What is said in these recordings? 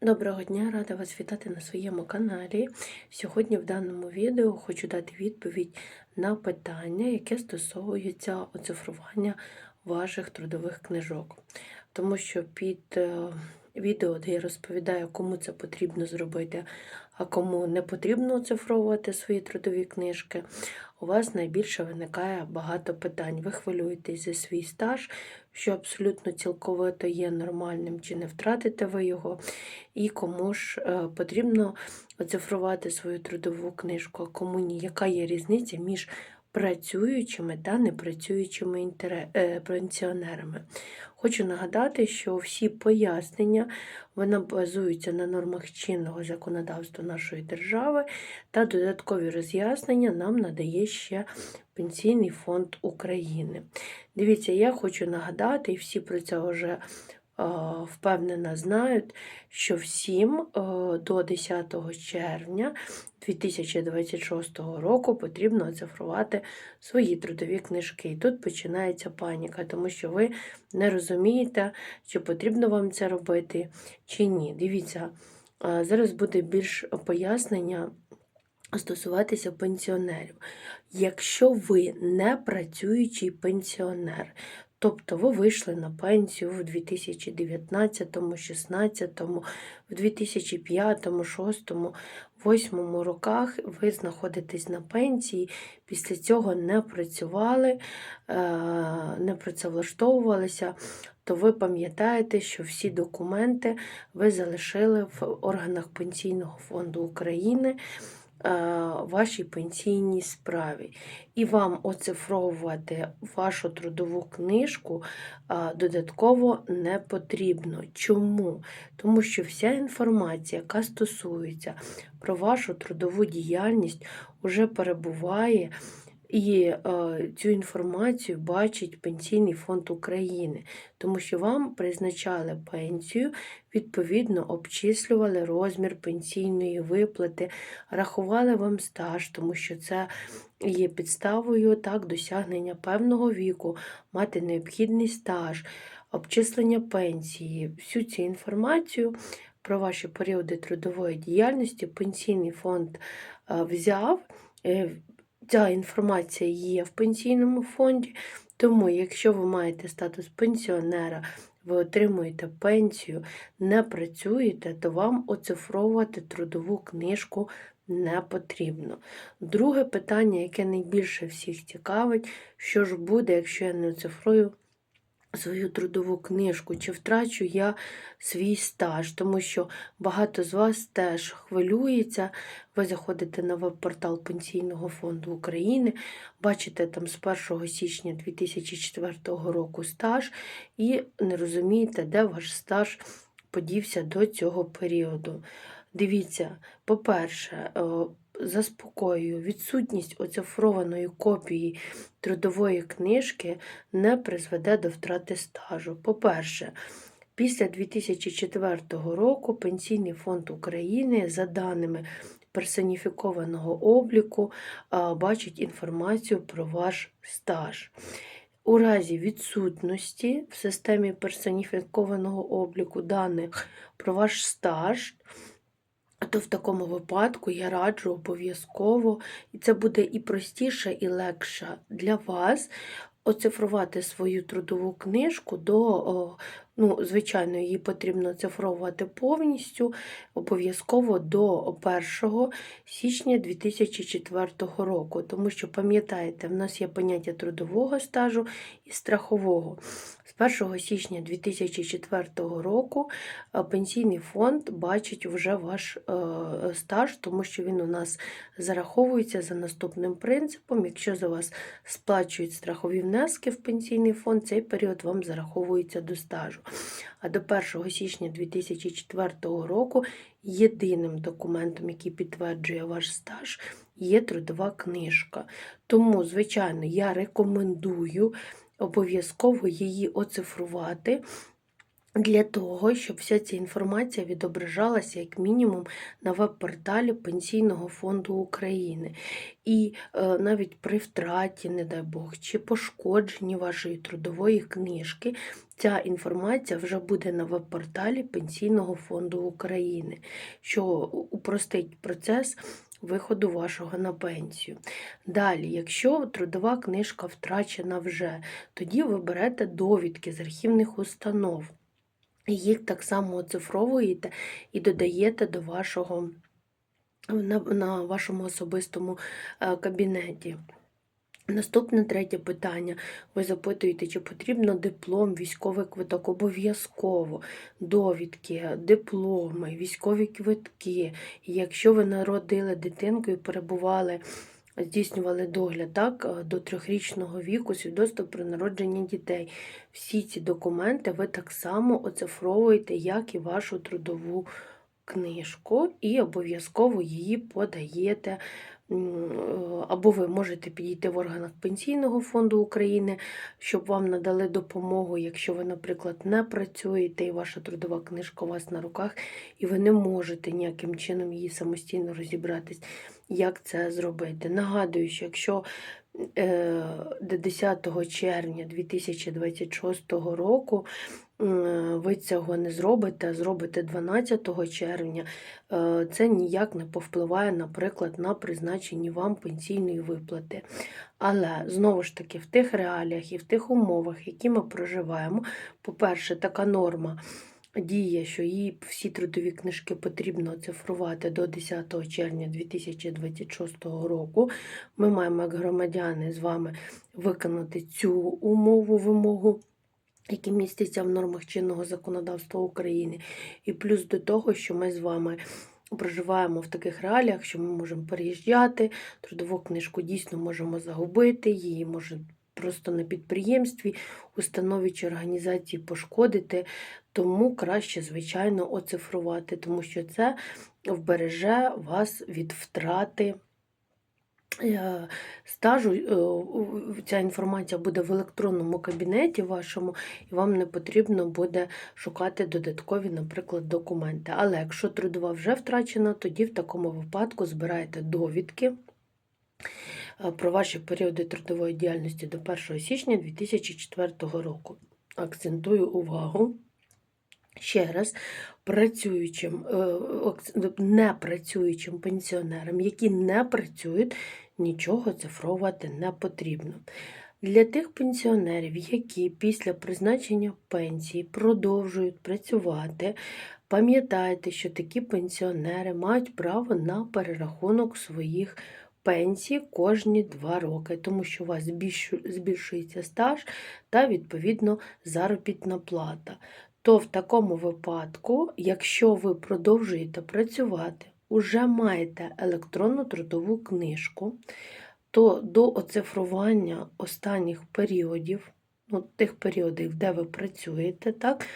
Доброго дня, рада вас вітати на своєму каналі. Сьогодні в даному відео хочу дати відповідь на питання, яке стосується оцифрування ваших трудових книжок. Тому що під е, відео, де я розповідаю, кому це потрібно зробити, а кому не потрібно оцифровувати свої трудові книжки, у вас найбільше виникає багато питань. Ви хвилюєтесь за свій стаж, що абсолютно цілковито є нормальним, чи не втратите ви його, і кому ж е, потрібно оцифрувати свою трудову книжку, а кому ні. Яка є різниця між працюючими та непрацюючими е, пенсіонерами? Хочу нагадати, що всі пояснення вони базуються на нормах чинного законодавства нашої держави, та додаткові роз'яснення нам надає ще Пенсійний фонд України. Дивіться, я хочу нагадати, і всі про це вже е, впевнено знають, що всім е, до 10 червня 2026 року потрібно оцифрувати свої трудові книжки. І тут починається паніка, тому що ви не розумієте, чи потрібно вам це робити, чи ні. Дивіться, е, зараз буде більш пояснення стосуватися пенсіонерів. Якщо ви не працюючий пенсіонер, тобто ви вийшли на пенсію в 2019, 2016, в 2005, 2006, 2008 роках, ви знаходитесь на пенсії, після цього не працювали, е, не працевлаштовувалися, то ви пам'ятаєте, що всі документи ви залишили в органах Пенсійного фонду України вашій пенсійній справі. І вам оцифровувати вашу трудову книжку е, додатково не потрібно. Чому? Тому що вся інформація, яка стосується про вашу трудову діяльність, вже перебуває. І е, цю інформацію бачить Пенсійний фонд України, тому що вам призначали пенсію, відповідно обчислювали розмір пенсійної виплати, рахували вам стаж, тому що це є підставою так, досягнення певного віку, мати необхідний стаж, обчислення пенсії, всю цю інформацію. Про ваші періоди трудової діяльності Пенсійний фонд е, взяв, е, Ця інформація є в пенсійному фонді, тому, якщо ви маєте статус пенсіонера, ви отримуєте пенсію, не працюєте, то вам оцифровувати трудову книжку не потрібно. Друге питання, яке найбільше всіх цікавить, що ж буде, якщо я не оцифрую свою трудову книжку, чи втрачу я свій стаж, тому що багато з вас теж хвилюється. Ви заходите на веб-портал Пенсійного фонду України, бачите там з 1 січня 2004 року стаж і не розумієте, де ваш стаж подівся до цього періоду. Дивіться, по-перше, е, заспокоюю, відсутність оцифрованої копії трудової книжки не призведе до втрати стажу. По-перше, після 2004 року Пенсійний фонд України, за даними персоніфікованого обліку, бачить інформацію про ваш стаж. У разі відсутності в системі персоніфікованого обліку даних про ваш стаж, то в такому випадку я раджу обов'язково, і це буде і простіше, і легше для вас оцифрувати свою трудову книжку до Ну, звичайно, її потрібно цифровувати повністю, обов'язково до 1 січня 2004 року. Тому що, пам'ятаєте, в нас є поняття трудового стажу і страхового. З 1 січня 2004 року е, пенсійний фонд бачить вже ваш е, стаж, тому що він у нас зараховується за наступним принципом. Якщо за вас сплачують страхові внески в пенсійний фонд, цей період вам зараховується до стажу. А до 1 січня 2004 року єдиним документом, який підтверджує ваш стаж, є трудова книжка. Тому, звичайно, я рекомендую обов'язково її оцифрувати. Для того, щоб вся ця інформація відображалася як мінімум на веб-порталі Пенсійного фонду України. І е, навіть при втраті, не дай Бог, чи пошкодженні вашої трудової книжки, ця інформація вже буде на веб-порталі Пенсійного фонду України, що упростить процес виходу вашого на пенсію. Далі, якщо трудова книжка втрачена вже, тоді ви берете довідки з архівних установ. Їх так само оцифровуєте і додаєте до вашого на, на вашому особистому е, кабінеті. Наступне третє питання. Ви запитуєте, чи потрібно диплом, військовий квиток? Обов'язково довідки, дипломи, військові квитки. Якщо ви народили дитинку і перебували, здійснювали догляд так, е, до трьохрічного віку, свідоцтво про народження дітей. Всі ці документи ви так само оцифровуєте, як і вашу трудову книжку, і обов'язково її подаєте. Е, Або ви можете підійти в органах Пенсійного фонду України, щоб вам надали допомогу, якщо ви, наприклад, не працюєте і ваша трудова книжка у вас на руках, і ви не можете ніяким чином її самостійно розібратись, як це зробити. Нагадую, що якщо е, до 10 червня 2026 року ви цього не зробите, зробите 12 червня, е, це ніяк не повпливає, наприклад, на призначені вам пенсійної виплати. Але знову ж таки, в тих реаліях і в тих умовах, які ми проживаємо, по-перше, така норма. Діє, що її всі трудові книжки потрібно оцифрувати до 10 червня 2026 року. Ми маємо, як громадяни, з вами виконати цю умову вимогу. Які містяться в нормах чинного законодавства України, і плюс до того, що ми з вами проживаємо в таких реаліях, що ми можемо переїжджати, трудову книжку дійсно можемо загубити, її може просто на підприємстві, установі чи організації пошкодити, тому краще, звичайно, оцифрувати, тому що це вбереже вас від втрати. Е, Стажу е, ця інформація буде в електронному кабінеті вашому, і вам не потрібно буде шукати додаткові, наприклад, документи. Але якщо трудова вже втрачена, тоді в такому випадку збираєте довідки е, про ваші періоди трудової діяльності до 1 січня 2004 року. Акцентую увагу. Ще раз, працюючим, е, непрацюючим пенсіонерам, які не працюють, нічого цифровувати не потрібно. Для тих пенсіонерів, які після призначення пенсії продовжують працювати, пам'ятайте, що такі пенсіонери мають право на перерахунок своїх пенсій кожні два роки, тому що у вас збільшується стаж та, відповідно, заробітна плата то в такому випадку, якщо ви продовжуєте працювати, уже маєте електронну трудову книжку, то до оцифрування останніх періодів, ну, тих періодів, де ви працюєте, так,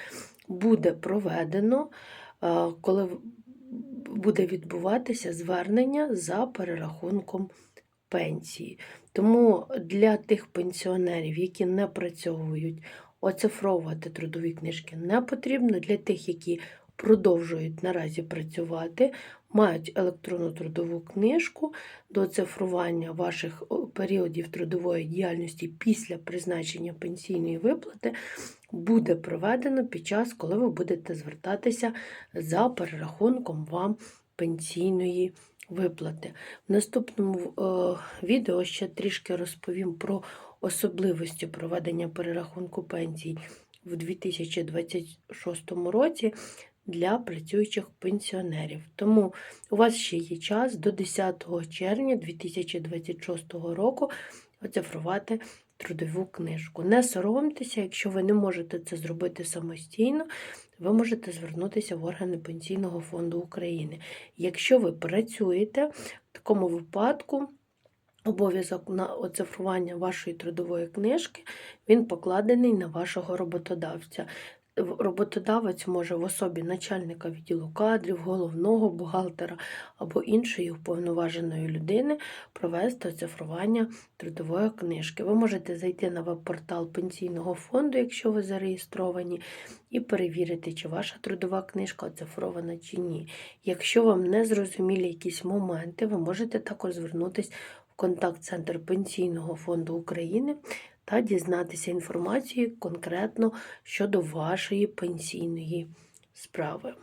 буде проведено, е, коли буде відбуватися звернення за перерахунком пенсії. Тому для тих пенсіонерів, які не працьовують, оцифровувати трудові книжки не потрібно. Для тих, які продовжують наразі працювати, мають електронну трудову книжку до цифрування ваших періодів трудової діяльності після призначення пенсійної виплати буде проведено під час, коли ви будете звертатися за перерахунком вам пенсійної виплати. В наступному е, відео ще трішки розповім про особливості проведення перерахунку пенсій в 2026 році для працюючих пенсіонерів. Тому у вас ще є час до 10 червня 2026 року оцифрувати трудову книжку. Не соромтеся, якщо ви не можете це зробити самостійно, ви можете звернутися в органи Пенсійного фонду України. Якщо ви працюєте, в такому випадку обов'язок на оцифрування вашої трудової книжки він покладений на вашого роботодавця. роботодавець може в особі начальника відділу кадрів, головного бухгалтера або іншої уповноваженої людини провести оцифрування трудової книжки. Ви можете зайти на веб-портал пенсійного фонду, якщо ви зареєстровані, і перевірити, чи ваша трудова книжка оцифрована чи ні. Якщо вам не зрозумілі якісь моменти, ви можете також звернутися контакт-центр Пенсійного фонду України та дізнатися інформацію конкретно щодо вашої пенсійної справи.